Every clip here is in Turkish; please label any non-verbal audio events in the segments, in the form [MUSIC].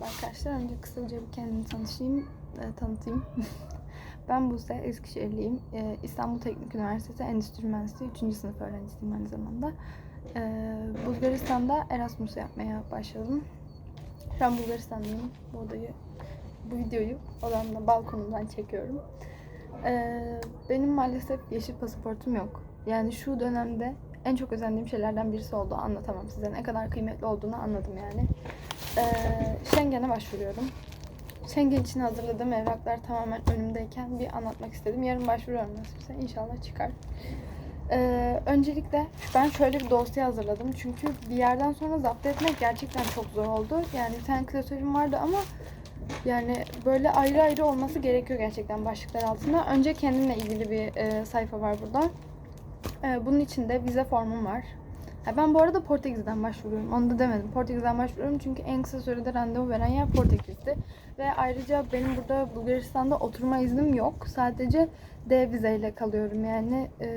Merhaba arkadaşlar. Önce kısaca bir kendimi tanışayım, e, tanıtayım. [LAUGHS] ben Buse, Eskişehirliyim. E, İstanbul Teknik Üniversitesi Endüstri Mühendisliği 3. sınıf öğrencisiyim aynı zamanda. E, Bulgaristan'da Erasmus yapmaya başladım. Şu an Bulgaristan'dayım. Bu odayı, bu videoyu odamda balkonumdan çekiyorum. E, benim maalesef yeşil pasaportum yok. Yani şu dönemde en çok özendiğim şeylerden birisi oldu. Anlatamam size. Ne kadar kıymetli olduğunu anladım yani. Ee, Schengen'e başvuruyorum. Schengen için hazırladığım evraklar tamamen önümdeyken bir anlatmak istedim. Yarın başvuruyorum nasipse. İnşallah çıkar. Ee, öncelikle ben şöyle bir dosya hazırladım. Çünkü bir yerden sonra zapt etmek gerçekten çok zor oldu. Yani bir tane klasörüm vardı ama yani böyle ayrı ayrı olması gerekiyor gerçekten başlıklar altında. Önce kendimle ilgili bir e, sayfa var burada. E, bunun içinde vize formum var. Ha, ben bu arada Portekiz'den başvuruyorum. Onu da demedim. Portekiz'den başvuruyorum çünkü en kısa sürede randevu veren yer Portekiz'di. Ve ayrıca benim burada Bulgaristan'da oturma iznim yok. Sadece D vizeyle kalıyorum. Yani e,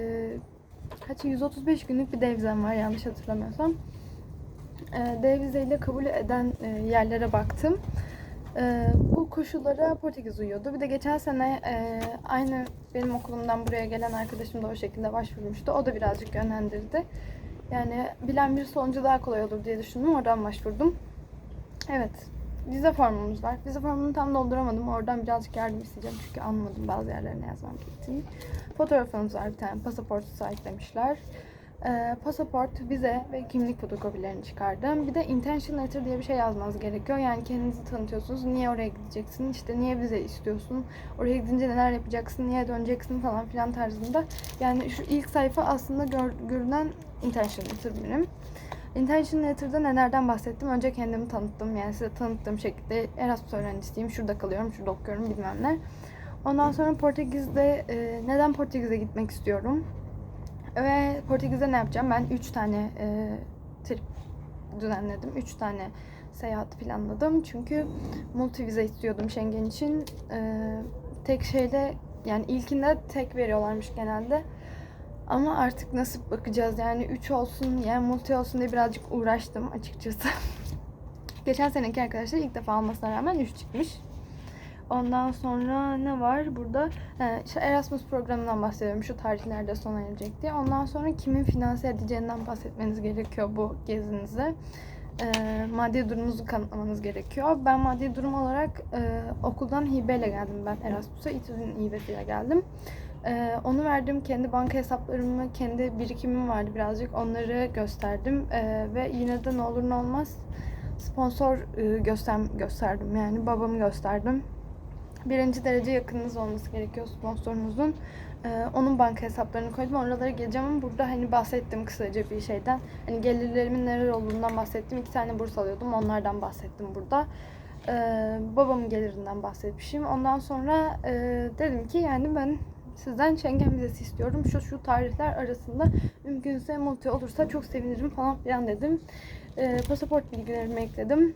kaç 135 günlük bir D vizem var yanlış hatırlamıyorsam. E, D vizeyle kabul eden e, yerlere baktım. E, bu koşullara Portekiz uyuyordu. Bir de geçen sene e, aynı benim okulumdan buraya gelen arkadaşım da o şekilde başvurmuştu. O da birazcık yönlendirdi. Yani bilen birisi olunca daha kolay olur diye düşündüm. Oradan başvurdum. Evet. Vize formumuz var. Vize formunu tam dolduramadım. Oradan birazcık yardım isteyeceğim. Çünkü anlamadım bazı yerlerine yazmam gerektiğini. Fotoğrafımız var bir tane. Pasaport sahiplemişler. Ee, pasaport, vize ve kimlik fotokopilerini çıkardım. Bir de intention letter diye bir şey yazmanız gerekiyor. Yani kendinizi tanıtıyorsunuz. Niye oraya gideceksin? İşte niye vize istiyorsun? Oraya gidince neler yapacaksın? Niye döneceksin falan filan tarzında. Yani şu ilk sayfa aslında gör, görünen intention letter benim. Intention Letter'da nelerden bahsettim? Önce kendimi tanıttım. Yani size tanıttığım şekilde Erasmus öğrencisiyim. Şurada kalıyorum, şurada okuyorum bilmem ne. Ondan sonra Portekiz'de e, neden Portekiz'e gitmek istiyorum? Ve Portekiz'de ne yapacağım? Ben 3 tane e, trip düzenledim. 3 tane seyahat planladım. Çünkü multi vize istiyordum Schengen için. E, tek şeyde yani ilkinde tek veriyorlarmış genelde. Ama artık nasip bakacağız. Yani 3 olsun, yani multi olsun diye birazcık uğraştım açıkçası. [LAUGHS] Geçen seneki arkadaşlar ilk defa almasına rağmen 3 çıkmış. Ondan sonra ne var burada? İşte Erasmus programından bahsediyorum. Şu tarihlerde sona erecek diye. Ondan sonra kimin finanse edeceğinden bahsetmeniz gerekiyor bu gezinize. Ee, maddi durumunuzu kanıtlamanız gerekiyor. Ben maddi durum olarak e, okuldan hibeyle geldim ben Erasmus'a. İTÜ'nün hibesiyle geldim. Ee, onu verdim. Kendi banka hesaplarımı, kendi birikimim vardı birazcık. Onları gösterdim. Ee, ve yine de ne olur ne olmaz sponsor e, göster gösterdim. Yani babamı gösterdim. Birinci derece yakınınız olması gerekiyor sponsorunuzun. Ee, onun banka hesaplarını koydum. Oralara geleceğim ama burada hani bahsettim kısaca bir şeyden. Hani gelirlerimin neler olduğundan bahsettim. İki tane burs alıyordum. Onlardan bahsettim burada. Ee, babamın gelirinden bahsetmişim. Ondan sonra e, dedim ki yani ben sizden Schengen vizesi istiyorum. Şu şu tarihler arasında mümkünse multi olursa çok sevinirim falan filan dedim. Ee, pasaport bilgilerimi ekledim.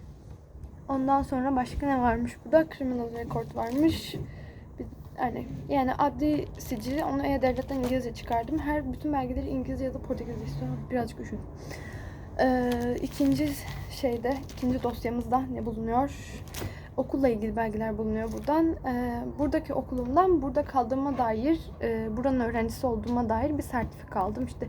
Ondan sonra başka ne varmış burada? Criminal record varmış. Yani, yani adli sicili onu E-Devlet'ten İngilizce çıkardım. Her bütün belgeleri İngilizce ya da Portekizce istiyorum. Birazcık üşüdüm. Ee, ikinci şeyde, ikinci dosyamızda ne bulunuyor? Okulla ilgili belgeler bulunuyor buradan. Ee, buradaki okulumdan burada kaldığıma dair, e, buranın öğrencisi olduğuma dair bir sertifika aldım. İşte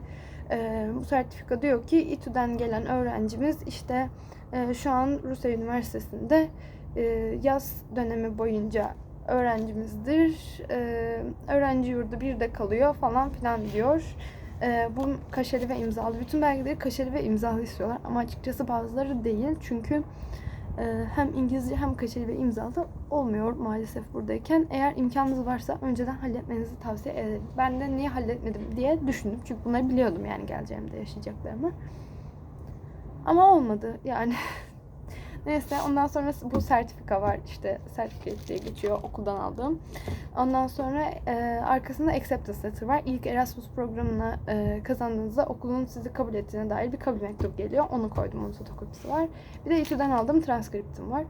e, bu sertifika diyor ki İTÜ'den gelen öğrencimiz işte e, şu an Rusya Üniversitesi'nde e, yaz dönemi boyunca öğrencimizdir. E, öğrenci yurdu bir de kalıyor falan filan diyor. E, bu kaşeli ve imzalı. Bütün belgeleri kaşeli ve imzalı istiyorlar. Ama açıkçası bazıları değil. Çünkü e, hem İngilizce hem kaşeli ve imzalı olmuyor maalesef buradayken. Eğer imkanınız varsa önceden halletmenizi tavsiye ederim. Ben de niye halletmedim diye düşündüm. Çünkü bunları biliyordum yani geleceğimde yaşayacaklarımı. Ama olmadı yani. [LAUGHS] Neyse ondan sonra bu sertifika var işte sertifika diye geçiyor okuldan aldığım. Ondan sonra e, arkasında acceptance letter var. İlk Erasmus programına e, kazandığınızda okulun sizi kabul ettiğine dair bir kabul mektubu geliyor. Onu koydum. Onun fotokopisi var. Bir de İTÜ'den aldığım transkriptim var.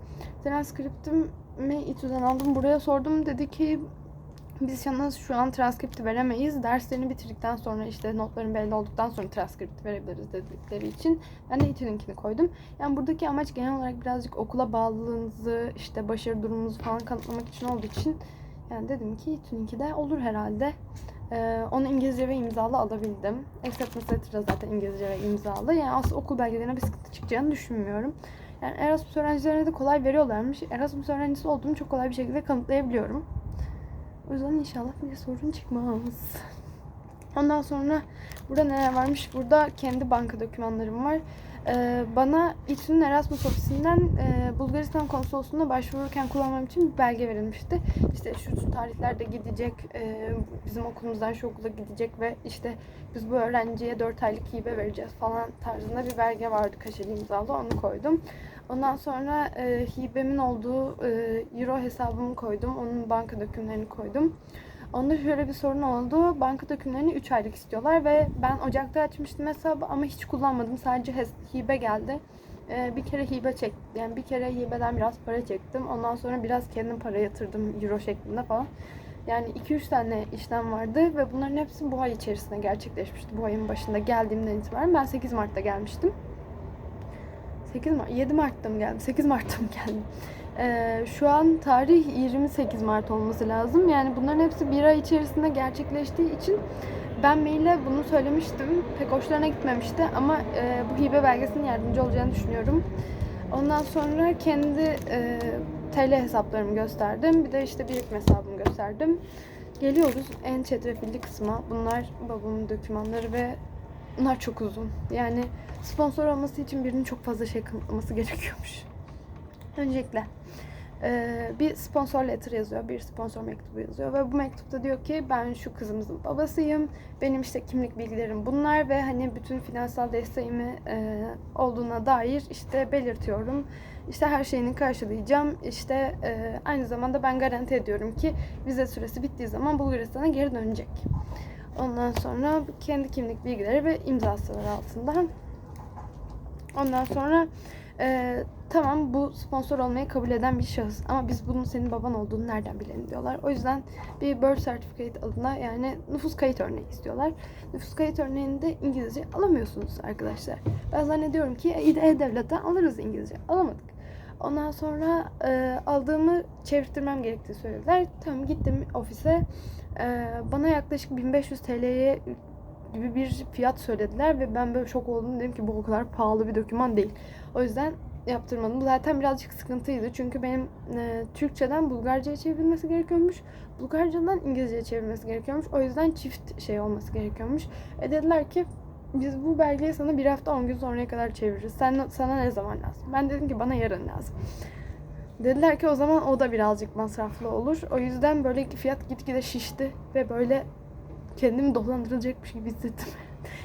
Transkriptimi İTÜ'den aldım. Buraya sordum. Dedi ki biz sana şu an transkripti veremeyiz. Derslerini bitirdikten sonra işte notların belli olduktan sonra transkripti verebiliriz dedikleri için ben de İTÜ'nünkini koydum. Yani buradaki amaç genel olarak birazcık okula bağlılığınızı, işte başarı durumunuzu falan kanıtlamak için olduğu için yani dedim ki İTÜ'nünki de olur herhalde. Ee, onu İngilizce ve imzalı alabildim. Acceptance letter zaten İngilizce ve imzalı. Yani aslında okul belgelerine bir sıkıntı çıkacağını düşünmüyorum. Yani Erasmus öğrencilerine de kolay veriyorlarmış. Erasmus öğrencisi olduğumu çok kolay bir şekilde kanıtlayabiliyorum. O yüzden inşallah bir sorun çıkmaz. Ondan sonra burada neler varmış? Burada kendi banka dokümanlarım var. Ee, bana İTÜ'nün Erasmus ofisinden e, Bulgaristan konsolosluğuna başvururken kullanmam için bir belge verilmişti. İşte şu, tarihlerde gidecek, e, bizim okulumuzdan şu okula gidecek ve işte biz bu öğrenciye 4 aylık hibe vereceğiz falan tarzında bir belge vardı kaşeli imzalı onu koydum. Ondan sonra e, hibemin olduğu e, euro hesabımı koydum. Onun banka dokümanlarını koydum. Onda şöyle bir sorun oldu. Banka dokümanlarını 3 aylık istiyorlar ve ben Ocak'ta açmıştım hesabı ama hiç kullanmadım. Sadece hibe geldi. Ee, bir kere hibe çektim. Yani bir kere hibeden biraz para çektim. Ondan sonra biraz kendim para yatırdım euro şeklinde falan. Yani 2-3 tane işlem vardı ve bunların hepsi bu ay içerisinde gerçekleşmişti. Bu ayın başında geldiğimden itibaren. Ben 8 Mart'ta gelmiştim. 8 Mart, 7 Mart'ta mı geldim? 8 Mart'ta mı geldim? Şu an tarih 28 Mart olması lazım. Yani bunların hepsi bir ay içerisinde gerçekleştiği için ben maille bunu söylemiştim. Pek hoşlarına gitmemişti ama bu hibe belgesinin yardımcı olacağını düşünüyorum. Ondan sonra kendi TL hesaplarımı gösterdim. Bir de işte birikme hesabımı gösterdim. Geliyoruz en çetrefilli kısma. Bunlar babamın dokümanları ve bunlar çok uzun. Yani sponsor olması için birinin çok fazla şey kanıtlaması [LAUGHS] gerekiyormuş. Öncelikle eee, bir sponsor letter yazıyor, bir sponsor mektubu yazıyor ve bu mektupta diyor ki ben şu kızımızın babasıyım, benim işte kimlik bilgilerim bunlar ve hani bütün finansal desteğimi eee, olduğuna dair işte belirtiyorum. İşte her şeyini karşılayacağım. İşte eee, aynı zamanda ben garanti ediyorum ki vize süresi bittiği zaman Bulgaristan'a geri dönecek. Ondan sonra kendi kimlik bilgileri ve imzası var altında. Ondan sonra e, tamam bu sponsor olmayı kabul eden bir şahıs ama biz bunun senin baban olduğunu nereden bilelim diyorlar. O yüzden bir birth certificate adına yani nüfus kayıt örneği istiyorlar. Nüfus kayıt örneğini de İngilizce alamıyorsunuz arkadaşlar. Ben zannediyorum ki E-Devlet'ten alırız İngilizce. Alamadık. Ondan sonra e, aldığımı çevirttirmem gerektiği söylediler. Tamam gittim ofise. E, bana yaklaşık 1500 TL'ye gibi bir fiyat söylediler ve ben böyle şok oldum. Dedim ki bu o kadar pahalı bir doküman değil. O yüzden yaptırmadım. Zaten birazcık sıkıntıydı. Çünkü benim e, Türkçeden Bulgarca'ya çevrilmesi gerekiyormuş. Bulgarcadan İngilizce'ye çevrilmesi gerekiyormuş. O yüzden çift şey olması gerekiyormuş. E dediler ki biz bu belgeyi sana bir hafta 10 gün sonraya kadar çeviririz. Sen, sana ne zaman lazım? Ben dedim ki bana yarın lazım. Dediler ki o zaman o da birazcık masraflı olur. O yüzden böyle fiyat gitgide şişti ve böyle kendimi dolandırılacakmış gibi hissettim.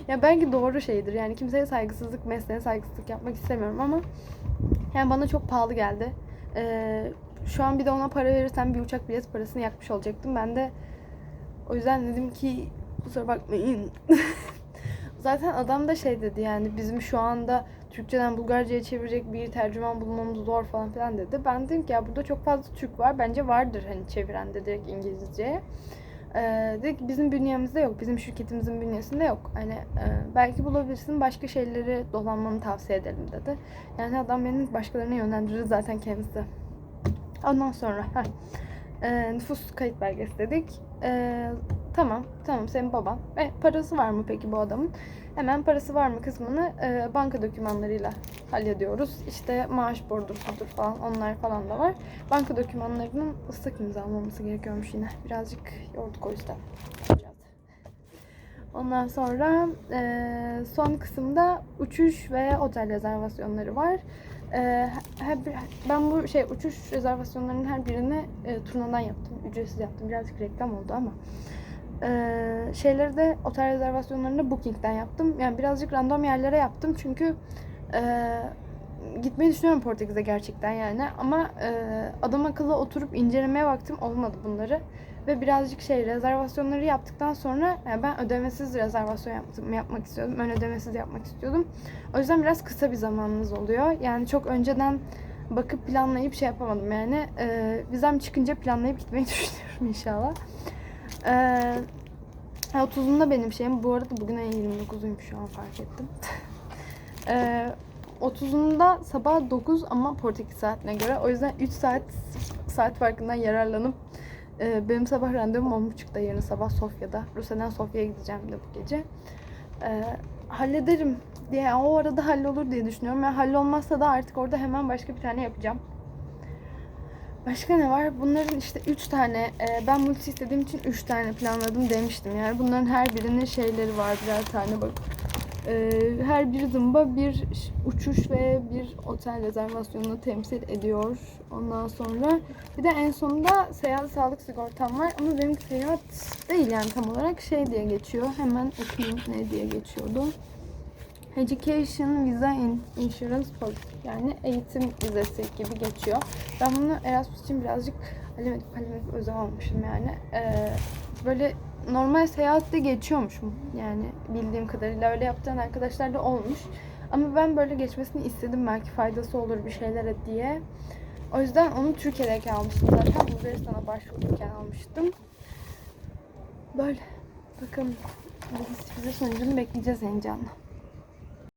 Ya belki doğru şeydir. Yani kimseye saygısızlık, mesleğe saygısızlık yapmak istemiyorum ama yani bana çok pahalı geldi. Ee, şu an bir de ona para verirsem bir uçak bilet parasını yakmış olacaktım. Ben de o yüzden dedim ki kusura bakmayın. [LAUGHS] Zaten adam da şey dedi yani bizim şu anda Türkçeden Bulgarca'ya çevirecek bir tercüman bulmamız zor falan filan dedi. Ben dedim ki ya burada çok fazla Türk var. Bence vardır hani çeviren de direkt İngilizceye. Ee, dedi ki bizim bünyemizde yok. Bizim şirketimizin bünyesinde yok. Hani e, belki bulabilirsin başka şeyleri dolanmanı tavsiye ederim dedi. Yani adam beni başkalarına yönlendirir zaten kendisi. Ondan sonra e, nüfus kayıt belgesi dedik. E, tamam, tamam senin baban. E, parası var mı peki bu adamın? Hemen parası var mı kısmını e, banka dokümanlarıyla hallediyoruz. İşte maaş bordur, fatur falan onlar falan da var. Banka dokümanlarının ıslak imza almaması gerekiyormuş yine. Birazcık yorduk o yüzden. Ondan sonra e, son kısımda uçuş ve otel rezervasyonları var. E, her, ben bu şey uçuş rezervasyonlarının her birini e, turnadan yaptım. Ücretsiz yaptım. Birazcık reklam oldu ama. Ee, şeyleri de otel rezervasyonlarını Booking'den yaptım. Yani birazcık random yerlere yaptım çünkü e, gitmeyi düşünüyorum Portekiz'e gerçekten yani. Ama e, adam akıllı oturup incelemeye vaktim olmadı bunları. Ve birazcık şey rezervasyonları yaptıktan sonra yani ben ödemesiz rezervasyon yaptım, yapmak istiyordum. Ön ödemesiz yapmak istiyordum. O yüzden biraz kısa bir zamanınız oluyor. Yani çok önceden bakıp planlayıp şey yapamadım yani. E, vizem çıkınca planlayıp gitmeyi [LAUGHS] düşünüyorum inşallah. Ee, 30'unda benim şeyim. Bu arada bugün ayın 29'uymuş şu an fark ettim. [LAUGHS] ee, 30'unda sabah 9 ama Portekiz saatine göre. O yüzden 3 saat saat farkından yararlanıp e, benim sabah randevum 10.30'da yarın sabah Sofya'da. Rusya'dan Sofya'ya gideceğim de bu gece. Ee, hallederim diye o arada hallolur diye düşünüyorum. Yani hallolmazsa da artık orada hemen başka bir tane yapacağım. Başka ne var? Bunların işte 3 tane, e, ben multi istediğim için 3 tane planladım demiştim. Yani bunların her birinin şeyleri var birer tane bak. E, her bir zımba bir uçuş ve bir otel rezervasyonunu temsil ediyor. Ondan sonra bir de en sonunda seyahat sağlık sigortam var. Ama benim seyahat değil yani tam olarak şey diye geçiyor. Hemen okuyayım ne diye geçiyordu. Education Visa in- Insurance Policy yani eğitim vizesi gibi geçiyor. Ben bunu Erasmus için birazcık hallemedik hallemedik özel almışım yani. Ee, böyle normal seyahatte geçiyormuşum yani bildiğim kadarıyla öyle yaptıran arkadaşlar da olmuş. Ama ben böyle geçmesini istedim belki faydası olur bir şeylere diye. O yüzden onu Türkiye'deyken almıştım zaten. Bulgaristan'a başvururken almıştım. Böyle. Biz vize sonucunu bekleyeceğiz heyecanla.